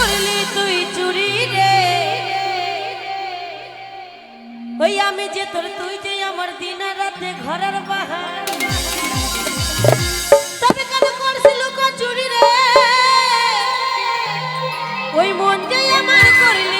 করলি তুই চুরি রে? ওই আমি যে তোর, তুই যে আমার দিন রাতে ঘরের বাহার। তবে কেন করছি লুকো চুরি রে? ওই মন যে আমার করলি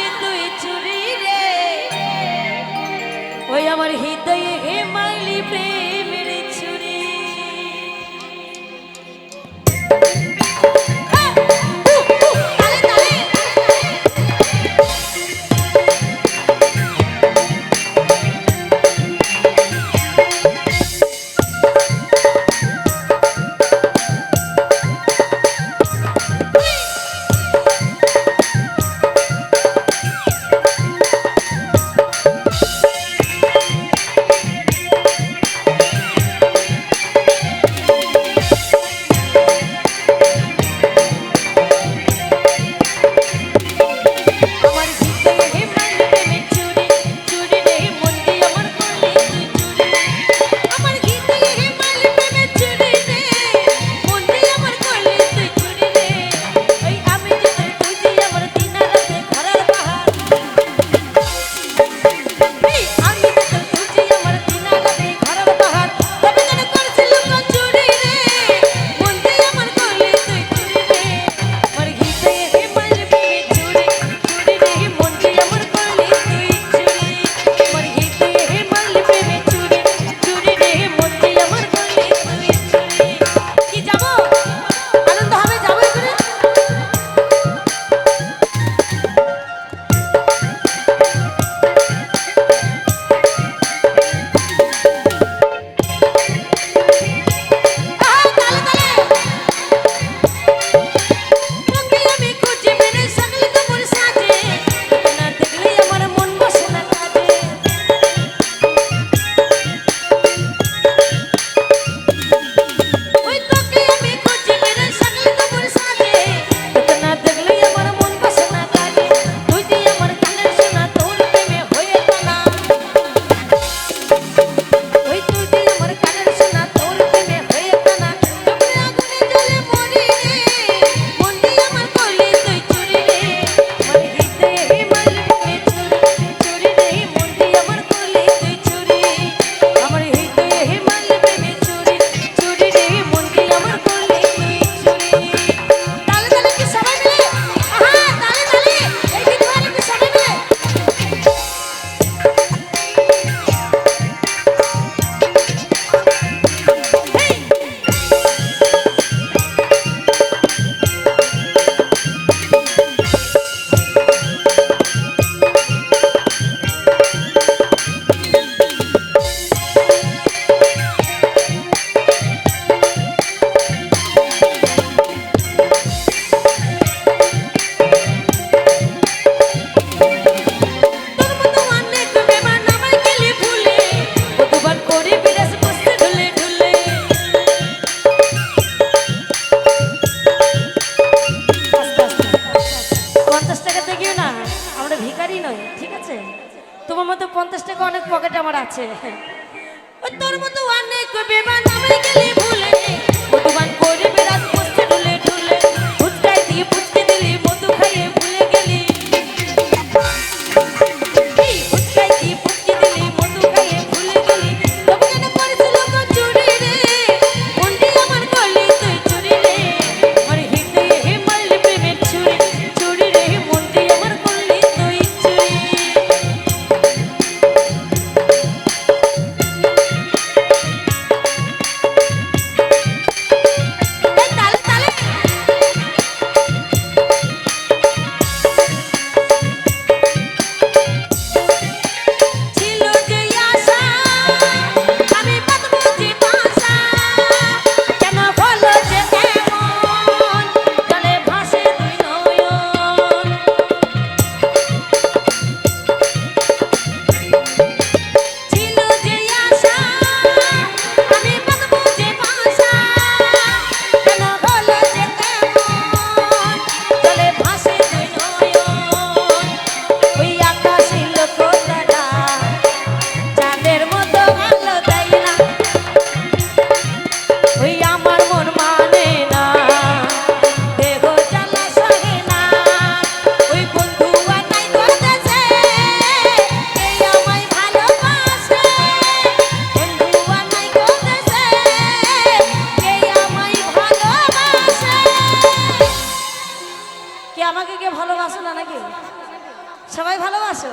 সবাই ভালোবাসো?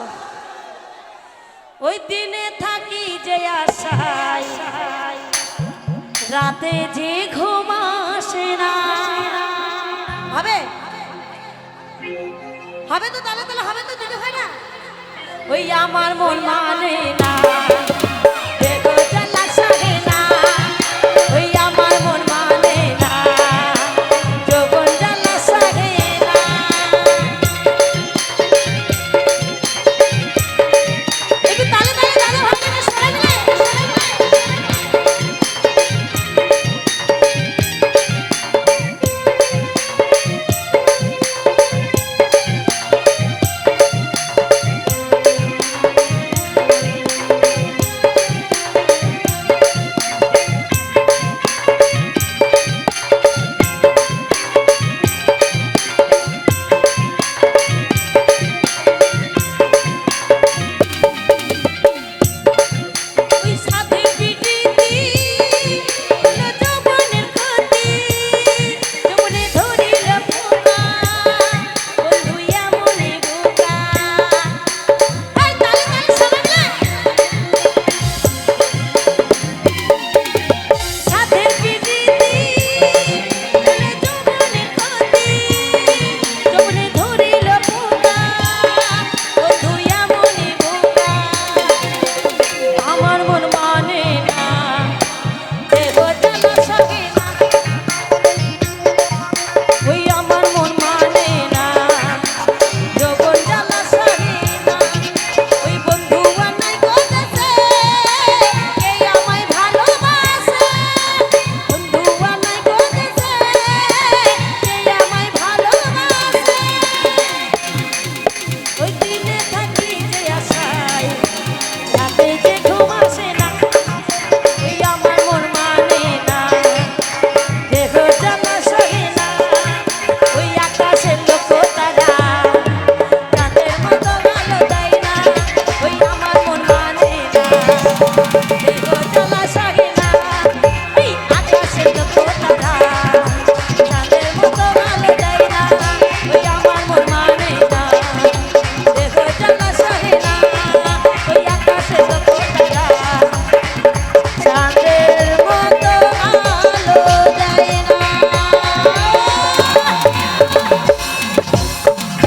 ওই দিনে থাকি যে রাতে যে ঘুমাসে না। হবে? হবে তো তাহলে তাহলে হবে তো দিদি হয় না। ওই আমার মন মানে না।